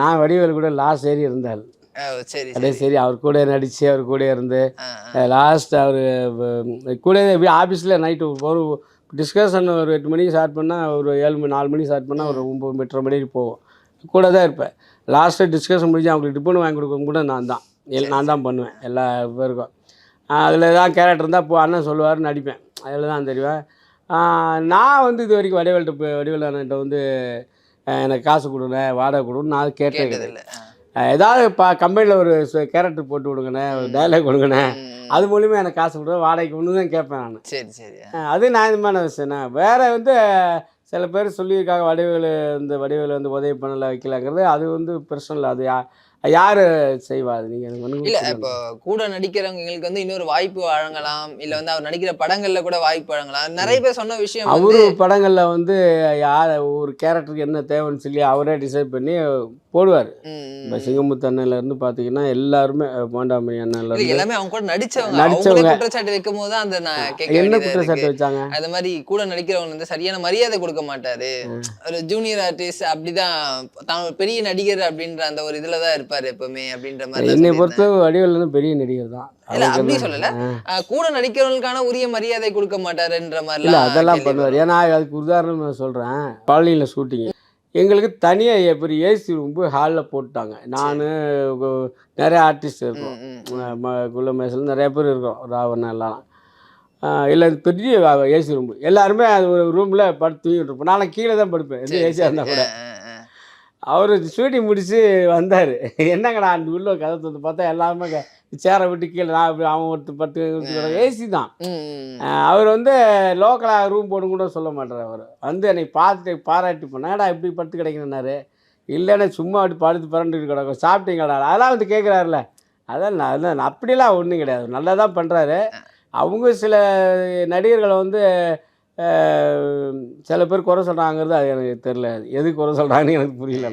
நான் வடிவேல் கூட லாஸ்ட் ஏறி சரி அதே சரி. அவர் கூட நடித்து அவர் கூட இருந்து. லாஸ்ட் அவர் கூட எப்படி ஆஃபீஸில் நைட்டு ஒரு டிஸ்கஷன் ஒரு எட்டு மணிக்கு ஸ்டார்ட் பண்ணால் ஒரு ஏழு மணி நாலு மணிக்கு ஸ்டார்ட் பண்ணால் ஒரு ஒம்பது எட்டரை மணிக்கு போவோம். கூட தான் இருப்பேன். லாஸ்ட்டு டிஸ்கஷன் முடிஞ்சு அவங்களுக்கு டிஃபன் வாங்கி கொடுக்க கூட நான் தான். நான் தான் பண்ணுவேன் எல்லா பேருக்கும். அதில் தான் கேரக்டர் இருந்தால் இப்போ அண்ணன் சொல்லுவார் நடிப்பேன். அதில் தான் தெரிவேன் நான் வந்து இது வரைக்கும் வடிவேல்கிட்ட வடிவேல் அண்ணன்ட்ட வந்து எனக்கு காசு கொடுங்க வாடகை கொடுன்னு நான் கேட்டது கேட்டது கிடையாது இல்ல. ஆ. அஹ் ஏதாவது இப்போ கம்பெனியில் ஒரு கேரக்டர் போட்டு விடுங்கண்ணே ஒரு டைலாக் கொடுங்கண்ணே. அது மூலியமாக எனக்கு காசு கொடுங்க வாடகைக்கு ஒன்று தான் கேட்பேன் நான். சரி சரி. அது நியாயமான விஷயம்ண்ணா. வேறு வந்து சில பேர் சொல்லியிருக்காங்க வடிவேலு இந்த வடிவேலு வந்து உதவி பண்ணல வைக்கலாங்கிறது. அது வந்து பிரச்சனை இல்லை அது. யா யார் செய்வா அது? நீங்கள் இல்ல இப்போ கூட நடிக்கிறவங்களுக்கு வந்து இன்னொரு வாய்ப்பு வழங்கலாம். இல்ல வந்து அவர் நடிக்கிற படங்கள்ல கூட வாய்ப்பு வழங்கலாம். நிறைய பேர் சொன்ன விஷயம் அவரு படங்களில் வந்து யார் ஒரு கேரக்டருக்கு என்ன தேவைன்னு சொல்லி அவரே டிசைட் பண்ணி போடுவார். இப்போ சிங்கமுத்து அண்ணன்லேருந்து பார்த்தீங்கன்னா எல்லாருமே போண்டாமணி அண்ணன்லேருந்து எல்லாமே அவங்க கூட நடிச்சவங்க. நடிச்சவங்க. குற்றச்சாட்டு வைக்கும் போது அந்த நான் என்ன குற்றச்சாட்டு வச்சாங்க? அது மாதிரி கூட நடிக்கிறவங்க வந்து சரியான மரியாதை கொடுக்க மாட்டாரு. ஒரு ஜூனியர் ஆர்டிஸ்ட் அப்படிதான் தான் பெரிய நடிகர் அப்படின்ற அந்த ஒரு இதுல தான் இருப்பாரு எப்பவுமே அப்படின்ற மாதிரி என்னை பொறுத்த வடிவேலு பெரிய நடிகர் தான். இல்ல அப்படி சொல்லல. கூட நடிக்கிறவங்களுக்கான உரிய மரியாதை கொடுக்க மாட்டாருன்ற மாதிரி இல்லை அதெல்லாம் பண்ணுவார். ஏன்னா அதுக்கு உதாரணம் நான் சொல்கிறேன் பழனியில் ஷூட்டிங்கு எங்களுக்கு தனியாக எப்படி ஏசி ரூம்பு ஹாலில் போட்டாங்க. நான் நிறைய ஆர்டிஸ்ட் இருக்கோம். குள்ளமேசில் நிறைய பேர் இருக்கோம். ராவணன் எல்லாம். இல்லை பெரிய ஏசி ரூம்பு எல்லாருமே அது ஒரு ரூமில் படுத்து தூங்கிட்டு இருப்போம். நான் கீழே தான் படுப்பேன். எந்த ஏசியாக இருந்தால் கூட. அவர் ஷூட்டிங் முடிச்சு வந்தார். என்னங்கடா அந்த உள்ள கதை திறந்து பார்த்தா எல்லாருமே சேரை விட்டு கீழே நான் அவன் ஒருத்தர் பட்டு ஏசி தான். அவர் வந்து லோக்கலாக ரூம் போடும் கூட சொல்ல மாட்டார் அவர். வந்து என்னை பார்த்துட்டு பாராட்டி பண்ணாடா இப்படி படுத்து கிடைக்கணுன்னாரு இல்லைன்னா சும்மா அப்படி படுத்து பரண்டுட்டு கிடக்கும். சாப்பிட்டீங்கடா அதெல்லாம் வந்து கேட்குறாருல அதான் நான் அதான் அப்படிலாம் ஒன்றும் கிடையாது. நல்லா தான் பண்ணுறாரு அவங்க சில நடிகர்களை வந்து சில பேர் குறை சொல்கிறாங்கிறது அது எனக்கு தெரில எது குறை சொல்கிறாங்கன்னு எனக்கு புரியல.